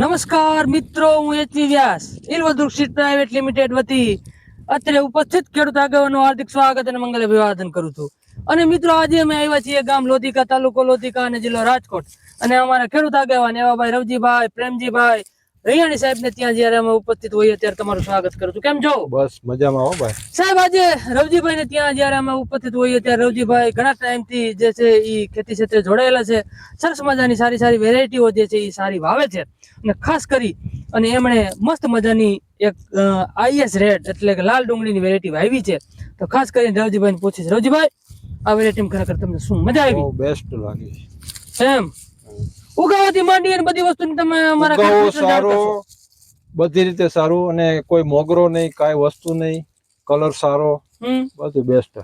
નમસ્કાર મિત્રો, હું એચવી વ્યાસ ઇલવદુર સીટ પ્રાઇવેટ લિમિટેડ વતી અત્યારે ઉપસ્થિત ખેડૂત આગેવાનો હાર્દિક સ્વાગત અને મંગલ અભિવાદન કરું છું. અને મિત્રો, આજે અમે આવ્યા છીએ ગામ લોધિકા, તાલુકો લોધિકા અને જિલ્લો રાજકોટ. અને અમારા ખેડૂત આગેવાન એવા ભાઈ રવજીભાઈ, પ્રેમજીભાઈ રૈયાણી સાહેબ ને ત્યાં જયારે અમે ઉપસ્થિત હોઈએ ત્યારે તમારું સ્વાગત કરું છું. કેમ છો? બસ મજામાં હો ભાઈ. સાહેબ આજે રવજીભાઈ ને ત્યાં જયારે અમે ઉપસ્થિત હોઈએ ત્યારે રવજીભાઈ ઘણા ટાઈમથી જે છે એ ખેતી ક્ષેત્રે જોડાયેલા છે. સરસ મજાની સારી સારી વેરાયટીઓ જે છે એ સારી વાવે છે. અને ખાસ કરી અને એમણે મસ્ત મજાની એક આઈએસ રેડ એટલે કે લાલ ડુંગળીની વેરાયટી વાવી છે. તો ખાસ કરીને રવજીભાઈ ને પૂછીશ. રવજીભાઈ આ વેરાયટી ખરેખર તમને શું મજા આવી? બેસ્ટ લાગી એમ? ઉગાવાથી માંડી અને બધી વસ્તુ તમે અમારા સારો બધી રીતે સારું અને કોઈ મોગરો નહીં કાંઈ વસ્તુ નહીં કલર સારો બધું બેસ્ટ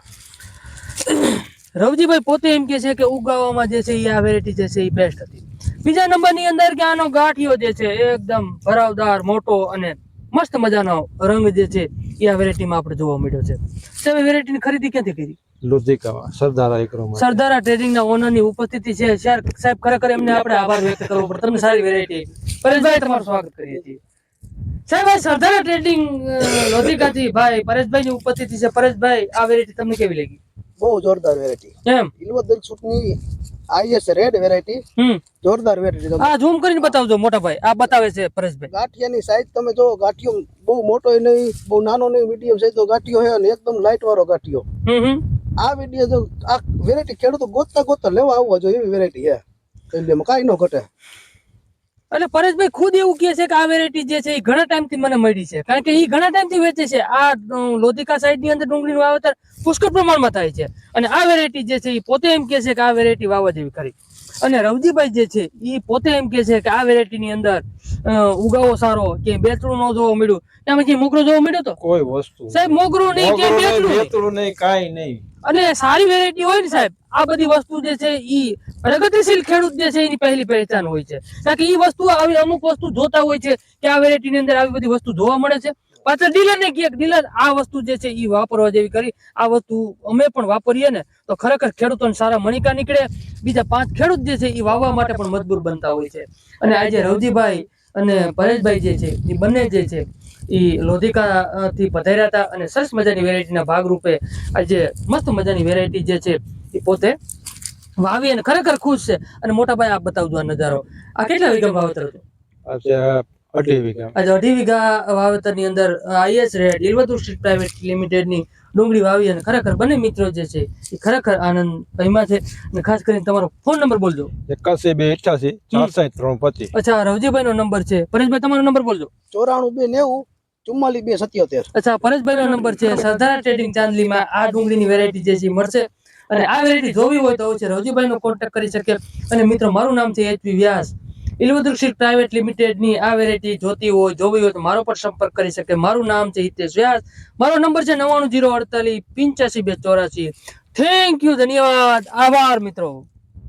રવજીભાઈ પોતે એમ કે છે કે ઉગાવામાં જે છે એ આ વેરાયટી જે છે એ બેસ્ટ હતી. બીજા નંબરની અંદર કે આનો ગાંઠિયો જે છે એકદમ ભરાવદાર મોટો અને મસ્ત મજાનો રંગ જે છે એ આ વેરાયટીમાં આપણે જોવા મળ્યો છે. તમે વેરાયટીની ખરીદી ક્યાંથી કરી? લુધિકામાં સરદારા એકરોમાં સરદારા ટ્રેડિંગના ઓનરની ઉપસ્થિતિ છે. શેર સાહેબ ખરેખર એમને આપણે આભાર વ્યક્ત કરવો પડે. તમને સારી વેરાયટી પરેશભાઈ તમારું સ્વાગત કરીએ છીએ. સાહેબ આ સરદારા ટ્રેડિંગ લોધિકાથી ભાઈ પરેશભાઈની ઉપસ્થિતિ છે. પરેશભાઈ આ વેરાયટી તમને કેવી લાગી? બહુ જોરદાર વેરાયટી એમ ઇલવદર સૂટની આઈએસ રેડ વેરાયટી હમ. જોરદાર વેરાયટી આ ઝૂમ કરીને બતાવજો મોટા ભાઈ. આ બતાવે છે પરેશભાઈ. ગાંઠિયાની સાઈઝ તમે જો ગાંઠિયો બહુ મોટો નહીં બહુ નાનો નહીં મીડિયમ સાઈઝ તો ગાંઠિયો છે અને એકદમ લાઇટ વાળો ગાંઠિયો. હમ હમ. આ વીડિયો જો આ વેરાયટી ખેડૂતો ગોતતા ગોતતા લેવા આવવા જોઈએ એવી વેરાયટી છે. એટલે કાંઈ ન ઘટે. એટલે પરેશભાઈ ખુદ એવું કહે છે કે આ વેરાયટી જે છે એ ઘણા ટાઈમથી મને મળી છે. કારણ કે એ ઘણા ટાઈમથી વેચે છે. આ લોધિકા સાઈડની અંદર ડુંગળીનું વાવેતર પુષ્કળ પ્રમાણમાં થાય છે. અને આ વેરાયટી જે છે એ પોતે એમ કહે છે કે આ વેરાયટી વાવવા જેવી ખરી. અને રવજીભાઈ જે છે એ પોતે એમ કહે છે કે આ વેરાયટી ની અંદર ઉગાવો સારો કે બેતરું નો જોવા મળ્યું. ત્યાં પછી મોગરો જોવા મળ્યો તો? કોઈ વસ્તુ સાહેબ મોગરો નહીં કે. બેતરું નહીં કાંઈ નહીં. અને સારી વેરાયટી હોય ને સાહેબ, આ બધી વસ્તુ જે છે ઈ પ્રગતિશીલ ખેડૂત જે છે એની પહેલી પહેચાન હોય છે. કારણ કે ઈ વસ્તુ આવી અમુક વસ્તુ જોતા હોય છે કે આ વેરાયટી ની અંદર આવી બધી વસ્તુ જોવા મળે છે. પાછળ ડીલર ને કહે ડીલર આ વસ્તુ જે છે ઈ વાપરવા જેવી કરી. આ વસ્તુ અમે પણ વાપરીએ ને તો ખરેખર ખેડૂતોને સારા મણિકા નીકળે. બીજા પાંચ ખેડૂત જે છે ઈ વાવવા માટે પણ મજબૂર બનતા હોય છે. અને આજે રવજીભાઈ અને પરેશભાઈ જે છે એ બંને જે છે એ લોધિકા થી પધાર્યા હતા અને સરસ મજાની વેરાયટીના ભાગરૂપે આજે મસ્ત મજાની વેરાયટી જે છે એ પોતે વાવી અને ખરેખર ખુશ છે. અને મોટા ભાઈ આપ બતાવજો આ નજારો. આ કેટલા વીઘા વાવેતર હતું? આજે અઢી વીઘા. આજે અઢી વીઘા વાવેતરની અંદર આઈએસ રેડ ઇલવતુર સ્ટ્રીટ પ્રાઇવેટ લિમિટેડની ડુંગળી વાવી અને ખરેખર બંને મિત્રો જે છે એ ખરેખર આનંદ એમાં છે. અને ખાસ કરીને તમારો ફોન નંબર બોલજો. એકાસી બે અઠ્યાસી ચારસાઠ ત્રણ પચીસ અચ્છા રવજીભાઈ નો નંબર છે. પરેશભાઈ તમારો નંબર બોલજો. ચોરાણું બે નેવું ચુમ્માલીસ બે સત્યોતેર. અચ્છા પરેશભાઈ નો નંબર છે. સરદાર ટ્રેડિંગ ચાંદલીમાં આ ડુંગળીની વેરાયટી જે છે મળશે. અને આ વેરાયટી જોવી હોય તો છે રવજીભાઈ નો કોન્ટેક્ટ કરી શકે. અને મિત્રો, મારું નામ છે એચપી વ્યાસ. ઇલવદૃક્ષિક પ્રાઇવેટ લિમિટેડની આ વેરાયટી જોતી હોય, જોવી હોય તો મારો પર સંપર્ક કરી શકે. મારું નામ છે હિતેશ વ્યાસ. મારો નંબર છે નવાણું જીરો અડતાલીસ પિંચ્યાસી બે ચોરાસી. થેન્ક યુ ધન્યવાદ. આભાર, મિત્રો.